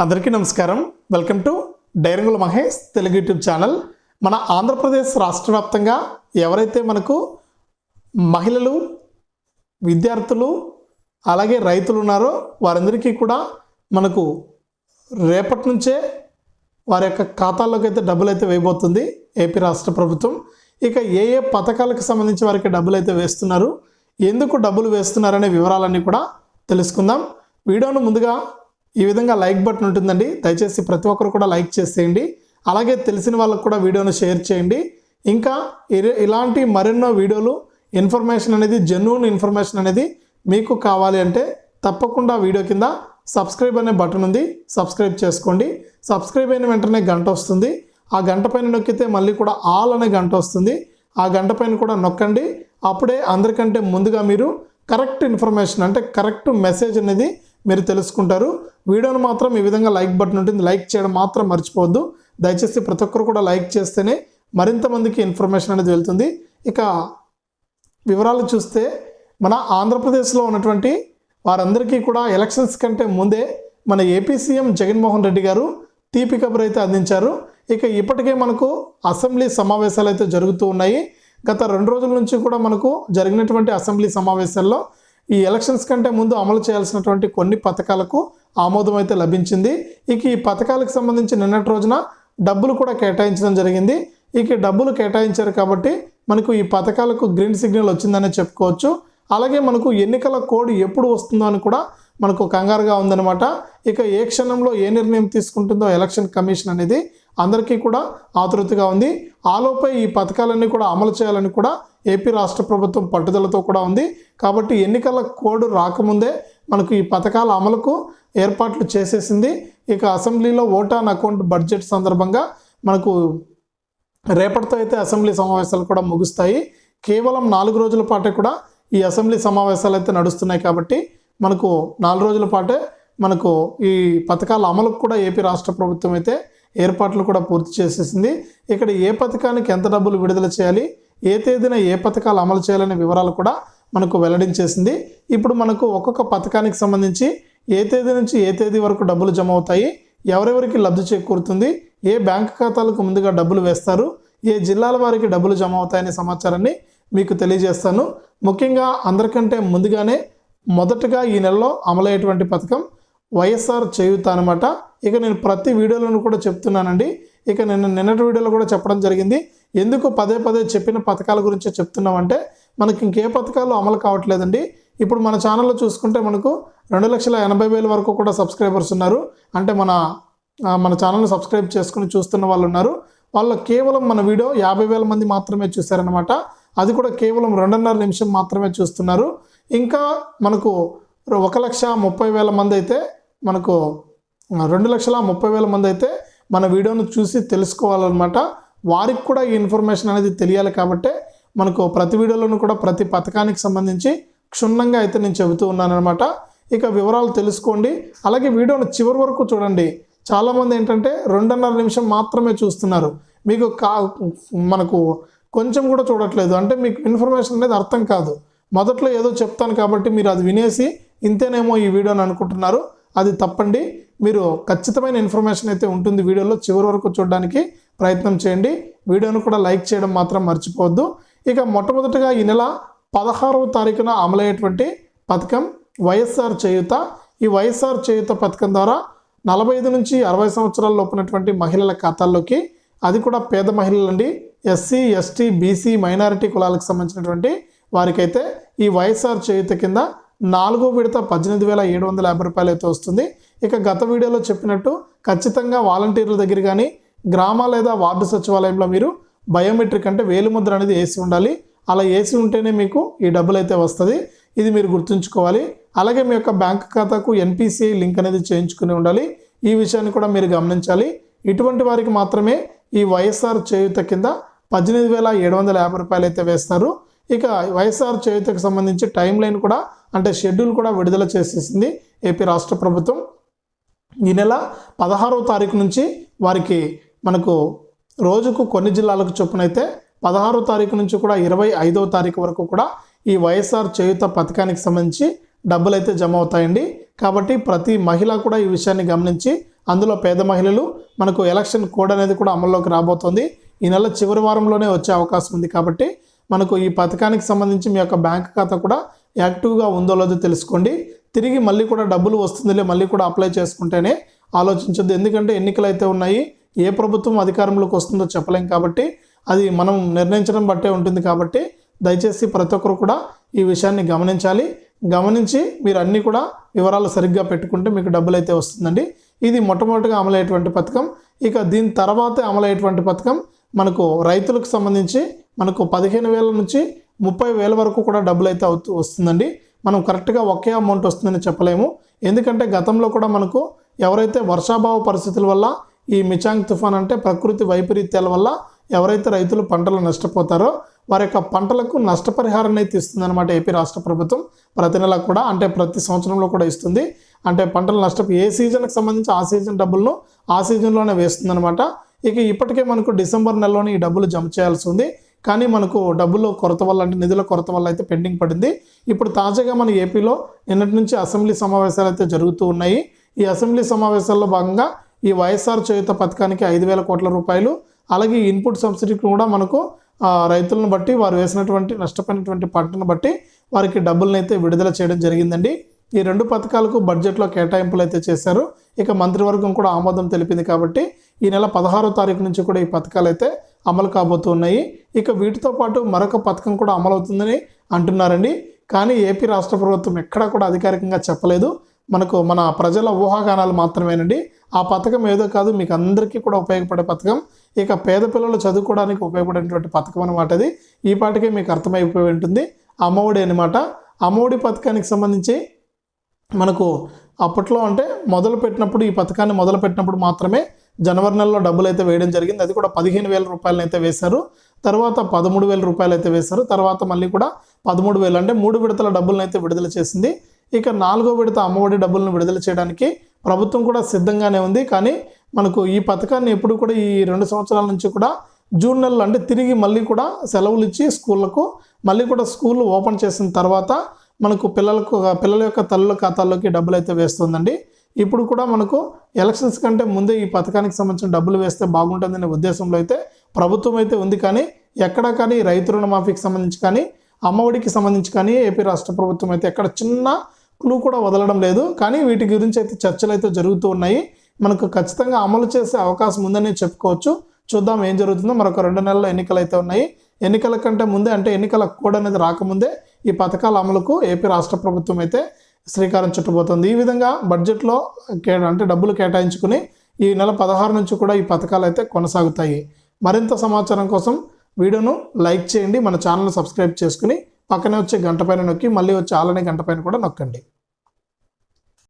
అందరికీ నమస్కారం. Welcome to డైరంగుల మహేష్ తెలుగు యూట్యూబ్ ఛానల్. మన ఆంధ్రప్రదేశ్ రాష్ట్ర వ్యాప్తంగా ఎవరైతే మనకు మహిళలు విద్యార్థులు అలాగే రైతులు ఉన్నారో వారందరికీ కూడా మనకు రేపటి నుంచే వారి యొక్క ఖాతాల్లోకి అయితే డబ్బులు అయితే వేయబోతుంది ఏపీ రాష్ట్ర ప్రభుత్వం. ఇక ఏ ఏ పథకాలకు సంబంధించి వారికి డబ్బులు అయితే వేస్తున్నారు ఎందుకు డబ్బులు వేస్తున్నారనే వివరాలన్నీ కూడా తెలుసుకుందాం. వీడియోను ముందుగా ఈ విధంగా లైక్ బటన్ ఉంటుందండి. దయచేసి ప్రతి ఒక్కరు కూడా లైక్ చేసేయండి. అలాగే తెలిసిన వాళ్ళకు కూడా వీడియోను షేర్ చేయండి. ఇంకా ఇలాంటి మరెన్నో వీడియోలు ఇన్ఫర్మేషన్ అనేది జెన్యున్ ఇన్ఫర్మేషన్ అనేది మీకు కావాలి అంటే తప్పకుండా వీడియో కింద సబ్స్క్రైబ్ అనే బటన్ ఉంది. సబ్స్క్రైబ్ చేసుకోండి. సబ్స్క్రైబ్ అయిన వెంటనే గంట వస్తుంది. ఆ గంట పైన నొక్కితే మళ్ళీ కూడా ఆల్ అనే గంట వస్తుంది. ఆ గంట పైన కూడా నొక్కండి. అప్పుడే అందరికంటే ముందుగా మీరు కరెక్ట్ ఇన్ఫర్మేషన్ అంటే కరెక్ట్ మెసేజ్ అనేది మీరు తెలుసుకుంటారు. వీడియోను మాత్రం ఈ విధంగా లైక్ బటన్ ఉంటుంది. లైక్ చేయడం మాత్రం మర్చిపోవద్దు. దయచేసి ప్రతి ఒక్కరు కూడా లైక్ చేస్తేనే మరింత మందికి ఇన్ఫర్మేషన్ అనేది వెళ్తుంది. ఇక వివరాలు చూస్తే మన ఆంధ్రప్రదేశ్లో ఉన్నటువంటి వారందరికీ కూడా ఎలక్షన్స్ కంటే ముందే మన ఏపీ సీఎం జగన్మోహన్ రెడ్డి గారు తీపి కబురు అయితే అందించారు. ఇక ఇప్పటికే మనకు అసెంబ్లీ సమావేశాలు అయితే జరుగుతూ ఉన్నాయి. గత రెండు రోజుల నుంచి కూడా మనకు జరిగినటువంటి అసెంబ్లీ సమావేశాల్లో ఈ ఎలక్షన్స్ కంటే ముందు అమలు చేయాల్సినటువంటి కొన్ని పథకాలకు ఆమోదం అయితే లభించింది. ఇక ఈ పథకాలకు సంబంధించి నిన్నటి రోజున డబ్బులు కూడా కేటాయించడం జరిగింది. ఇక డబ్బులు కేటాయించారు కాబట్టి మనకు ఈ పథకాలకు గ్రీన్ సిగ్నల్ వచ్చిందనే చెప్పుకోవచ్చు. అలాగే మనకు ఎన్నికల కోడ్ ఎప్పుడు వస్తుందో అని కూడా మనకు కంగారుగా ఉందన్నమాట. ఇక ఏ క్షణంలో ఏ నిర్ణయం తీసుకుంటుందో ఎలక్షన్ కమిషన్ అనేది అందరికీ కూడా ఆతృతగా ఉంది. ఆలోపై ఈ పథకాలన్నీ కూడా అమలు చేయాలని కూడా ఏపీ రాష్ట్ర ప్రభుత్వం పట్టుదలతో కూడా ఉంది. కాబట్టి ఎన్నికల కోడ్ రాకముందే మనకు ఈ పథకాల అమలుకు ఏర్పాట్లు చేసేసింది. ఇక అసెంబ్లీలో ఓట్ అకౌంట్ బడ్జెట్ సందర్భంగా మనకు రేపటితో అయితే అసెంబ్లీ సమావేశాలు కూడా ముగుస్తాయి. కేవలం నాలుగు రోజుల పాటే కూడా ఈ అసెంబ్లీ సమావేశాలు అయితే నడుస్తున్నాయి కాబట్టి మనకు నాలుగు రోజుల పాటే మనకు ఈ పథకాల అమలుకు కూడా ఏపీ రాష్ట్ర ప్రభుత్వం అయితే ఏర్పాట్లు కూడా పూర్తి చేసేసింది. ఇక్కడ ఏ పథకానికి ఎంత డబ్బులు విడుదల చేయాలి? ఏ తేదీన ఏ పథకాలు అమలు చేయాలనే వివరాలు కూడా మనకు వెల్లడించేసింది. ఇప్పుడు మనకు ఒక్కొక్క పథకానికి సంబంధించి ఏ తేదీ నుంచి ఏ తేదీ వరకు డబ్బులు జమ అవుతాయి ఎవరెవరికి లబ్ధి చేకూరుతుంది ఏ బ్యాంక్ ఖాతాలకు ముందుగా డబ్బులు వేస్తారు ఏ జిల్లాల వారికి డబ్బులు జమ అవుతాయనే సమాచారాన్ని మీకు తెలియజేస్తాను. ముఖ్యంగా అందరికంటే ముందుగానే మొదటగా ఈ నెలలో అమలయ్యేటువంటి పథకం వైఎస్ఆర్ చేయూత అనమాట ఇక నేను ప్రతి వీడియోలను కూడా చెప్తున్నానండి. ఇక నేను నిన్నటి వీడియోలో కూడా చెప్పడం జరిగింది. ఎందుకు పదే పదే చెప్పిన పథకాల గురించి చెప్తున్నామంటే మనకి ఇంకే పథకాలు అమలు కావట్లేదండి. ఇప్పుడు మన ఛానల్లో చూసుకుంటే మనకు రెండు లక్షల ఎనభై వేల వరకు కూడా సబ్స్క్రైబర్స్ ఉన్నారు. అంటే మన మన ఛానల్ని సబ్స్క్రైబ్ చేసుకుని చూస్తున్న వాళ్ళు ఉన్నారు. వాళ్ళు కేవలం మన వీడియో యాభై వేల మంది మాత్రమే చూశారనమాట అది కూడా కేవలం రెండున్నర నిమిషం మాత్రమే చూస్తున్నారు. ఇంకా మనకు ఒక లక్ష ముప్పై వేల మంది అయితే మనకు రెండు లక్షల ముప్పై వేల మంది అయితే మన వీడియోను చూసి తెలుసుకోవాలన్నమాట. వారికి కూడా ఈ ఇన్ఫర్మేషన్ అనేది తెలియాలి కాబట్టే మనకు ప్రతి వీడియోలోనూ కూడా ప్రతి పథకానికి సంబంధించి క్షుణ్ణంగా అయితే నేను చెబుతూ ఉన్నానమాట ఇక వివరాలు తెలుసుకోండి. అలాగే వీడియోను చివరి వరకు చూడండి. చాలామంది ఏంటంటే రెండున్నర నిమిషం మాత్రమే చూస్తున్నారు. మీకు కా మనకు కొంచెం కూడా చూడట్లేదు. అంటే మీకు ఇన్ఫర్మేషన్ అనేది అర్థం కాదు. మొదట్లో ఏదో చెప్తాను కాబట్టి మీరు అది వినేసి ఇంతేనేమో ఈ వీడియోని అనుకుంటున్నారు. అది తప్పండి. మీరు ఖచ్చితమైన ఇన్ఫర్మేషన్ అయితే ఉంటుంది వీడియోలో చివరి వరకు చూడడానికి ప్రయత్నం చేయండి. వీడియోను కూడా లైక్ చేయడం మాత్రం మర్చిపోవద్దు. ఇక మొట్టమొదటిగా ఈ నెల పదహారవ తారీఖున అమలయ్యేటువంటి పథకం వైఎస్ఆర్ చేయూత. ఈ వైఎస్ఆర్ చేయూత పథకం ద్వారా నలభై ఐదు నుంచి అరవై సంవత్సరాల లోపునటువంటి మహిళల ఖాతాల్లోకి అది కూడా పేద మహిళలండి ఎస్సీ ఎస్టీ బీసీ మైనారిటీ కులాలకు సంబంధించినటువంటి వారికైతే ఈ వైఎస్ఆర్ చేయూత కింద నాలుగో విడత పద్దెనిమిది వేల ఏడు వందల యాభై రూపాయలు అయితే వస్తుంది. ఇక గత వీడియోలో చెప్పినట్టు ఖచ్చితంగా వాలంటీర్ల దగ్గర కానీ గ్రామ లేదా వార్డు సచివాలయంలో మీరు బయోమెట్రిక్ అంటే వేలిముద్ర అనేది వేసి ఉండాలి. అలా వేసి ఉంటేనే మీకు ఈ డబ్బులు అయితే వస్తుంది. ఇది మీరు గుర్తుంచుకోవాలి. అలాగే మీ యొక్క బ్యాంక్ ఖాతాకు ఎన్పిసిఐ లింక్ అనేది చేయించుకుని ఉండాలి. ఈ విషయాన్ని కూడా మీరు గమనించాలి. ఇటువంటి వారికి మాత్రమే ఈ వైఎస్ఆర్ చేయూత కింద పద్దెనిమిది వేల ఏడు వందల యాభై రూపాయలు అయితే వేస్తారు. ఇక వైఎస్ఆర్ చేయూతకు సంబంధించి టైం లైన్ కూడా అంటే షెడ్యూల్ కూడా విడుదల చేసేసింది ఏపీ రాష్ట్ర ప్రభుత్వం. ఈ నెల పదహారవ తారీఖు నుంచి వారికి మనకు రోజుకు కొన్ని జిల్లాలకు చొప్పునైతే పదహారో తారీఖు నుంచి కూడా ఇరవై ఐదవ తారీఖు వరకు కూడా ఈ వైఎస్ఆర్ చేయుత పథకానికి సంబంధించి డబ్బులు అయితే జమ అవుతాయండి. కాబట్టి ప్రతి మహిళ కూడా ఈ విషయాన్ని గమనించి అందులో పేద మహిళలు మనకు ఎలక్షన్ కోడ్ అనేది కూడా అమల్లోకి రాబోతోంది. ఈ నెల చివరి వారంలోనే వచ్చే అవకాశం ఉంది కాబట్టి మనకు ఈ పథకానికి సంబంధించి మీ యొక్క బ్యాంక్ ఖాతా కూడా యాక్టివ్గా ఉందో లేదో తెలుసుకోండి. తిరిగి మళ్ళీ కూడా డబ్బులు వస్తుందిలే మళ్ళీ కూడా అప్లై చేసుకుంటేనే ఆలోచించద్దు. ఎందుకంటే ఎన్నికలు అయితే ఉన్నాయి ఏ ప్రభుత్వం అధికారంలోకి వస్తుందో చెప్పలేం కాబట్టి అది మనం నిర్ణయించడం బట్టే ఉంటుంది కాబట్టి దయచేసి ప్రతి ఒక్కరు కూడా ఈ విషయాన్ని గమనించాలి. గమనించి మీరు అన్నీ కూడా వివరాలు సరిగ్గా పెట్టుకుంటే మీకు డబ్బులు అయితే వస్తుందండి. ఇది మొట్టమొదటిగా అమలయ్యేటువంటి పథకం. ఇక దీని తర్వాత అమలయ్యేటువంటి పథకం మనకు రైతులకు సంబంధించి మనకు పదిహేను వేల నుంచి ముప్పై వేల వరకు కూడా డబ్బులు అయితే అవుతూ వస్తుందండి. మనం కరెక్ట్గా ఒకే అమౌంట్ వస్తుందని చెప్పలేము. ఎందుకంటే గతంలో కూడా మనకు ఎవరైతే వర్షాభావ పరిస్థితుల వల్ల ఈ మిచాంగ్ తుఫాన్ అంటే ప్రకృతి వైపరీత్యాల వల్ల ఎవరైతే రైతులు పంటలు నష్టపోతారో వారి యొక్క పంటలకు నష్టపరిహారాన్ని అయితే ఇస్తుందన్నమాట ఏపీ రాష్ట్ర ప్రభుత్వం. ప్రతి నెల కూడా అంటే ప్రతి సంవత్సరంలో కూడా ఇస్తుంది. అంటే పంటలు నష్టపో ఏ సీజన్కి సంబంధించి ఆ సీజన్ డబ్బులను ఆ సీజన్లోనే వేస్తుందన్నమాట. ఇక ఇప్పటికే మనకు డిసెంబర్ నెలలోనే ఈ డబ్బులు జమ చేయాల్సి ఉంది. కానీ మనకు డబ్బులు కొరత వల్ల అంటే నిధుల కొరత వల్ల అయితే పెండింగ్ పడింది. ఇప్పుడు తాజాగా మన ఏపీలో నిన్నటి నుంచి అసెంబ్లీ సమావేశాలు అయితే జరుగుతూ ఉన్నాయి. ఈ అసెంబ్లీ సమావేశాల్లో భాగంగా ఈ వైఎస్ఆర్ చేయుత పథకానికి ఐదు వేల కోట్ల రూపాయలు అలాగే ఇన్పుట్ సబ్సిడీకి కూడా మనకు రైతులను బట్టి వారు వేసినటువంటి నష్టపోయినటువంటి పంటను బట్టి వారికి డబ్బులను అయితే విడుదల చేయడం జరిగిందండి. ఈ రెండు పథకాలకు బడ్జెట్లో కేటాయింపులు అయితే చేశారు. ఇక మంత్రివర్గం కూడా ఆమోదం తెలిపింది కాబట్టి ఈ నెల పదహారో తారీఖు నుంచి కూడా ఈ పథకాలు అయితే అమలు కాబోతున్నాయి. ఇక వీటితో పాటు మరొక పథకం కూడా అమలవుతుందని అంటున్నారండి. కానీ ఏపీ రాష్ట్ర ప్రభుత్వం ఎక్కడా కూడా అధికారికంగా చెప్పలేదు. మనకు మన ప్రజల ఊహాగానాలు మాత్రమేనండి. ఆ పథకం ఏదో కాదు మీకు అందరికీ కూడా ఉపయోగపడే పథకం. ఇక పేద పిల్లలు చదువుకోవడానికి ఉపయోగపడేటువంటి పథకం అనమాట అది. ఈ పాటికి మీకు అర్థమైపోయి ఉంటుంది. అమ్మఒడి అనమాట అమ్మఒడి పథకానికి సంబంధించి మనకు అప్పట్లో అంటే మొదలు పెట్టినప్పుడు ఈ పథకాన్ని మొదలు పెట్టినప్పుడు మాత్రమే జనవరి నెలలో డబ్బులు అయితే వేయడం జరిగింది. అది కూడా పదిహేను వేల రూపాయలను అయితే వేశారు. తర్వాత పదమూడు వేల రూపాయలు అయితే వేశారు. తర్వాత మళ్ళీ కూడా పదమూడు వేలు అంటే మూడు విడతల డబ్బులను అయితే విడుదల చేసింది. ఇక నాలుగో విడత అమ్మఒడి డబ్బులను విడుదల చేయడానికి ప్రభుత్వం కూడా సిద్ధంగానే ఉంది. కానీ మనకు ఈ పథకాన్ని ఎప్పుడు కూడా ఈ రెండు సంవత్సరాల నుంచి కూడా జూన్ నెలలో అంటే తిరిగి మళ్ళీ కూడా సెలవులు ఇచ్చి స్కూళ్ళకు మళ్ళీ కూడా స్కూల్ ఓపెన్ చేసిన తర్వాత మనకు పిల్లలకు పిల్లల యొక్క తల్లుల ఖాతాల్లోకి డబ్బులు అయితే వేస్తుందండి. ఇప్పుడు కూడా మనకు ఎలక్షన్స్ కంటే ముందే ఈ పథకానికి సంబంధించిన డబ్బులు వేస్తే బాగుంటుందనే ఉద్దేశంలో అయితే ప్రభుత్వం అయితే ఉంది కానీ ఎక్కడా కానీ రైతు రుణమాఫీకి సంబంధించి కానీ అమ్మఒడికి సంబంధించి కానీ ఏపీ రాష్ట్ర ప్రభుత్వం అయితే ఎక్కడ చిన్న క్లూ కూడా వదలడం లేదు. కానీ వీటి గురించి అయితే చర్చలు అయితే జరుగుతూ ఉన్నాయి. మనకు ఖచ్చితంగా అమలు చేసే అవకాశం ఉందని చెప్పుకోవచ్చు. చూద్దాం ఏం జరుగుతుందో. మరొక రెండు నెలల ఎన్నికలు అయితే ఉన్నాయి. ఎన్నికల కంటే ముందే అంటే ఎన్నికల కోడ్ అనేది రాకముందే ఈ పథకాల అమలుకు ఏపీ రాష్ట్ర ప్రభుత్వం అయితే శ్రీకారం చుట్టుపోతుంది ఈ విధంగా బడ్జెట్లో కే అంటే డబ్బులు కేటాయించుకుని ఈ నెల పదహారు నుంచి కూడా ఈ పథకాలు అయితే కొనసాగుతాయి. మరింత సమాచారం కోసం వీడియోను లైక్ చేయండి. మన ఛానల్ సబ్స్క్రైబ్ చేసుకుని పక్కనే వచ్చే గంట పైన నొక్కి మళ్ళీ వచ్చే ఆలనే గంట పైన కూడా నొక్కండి.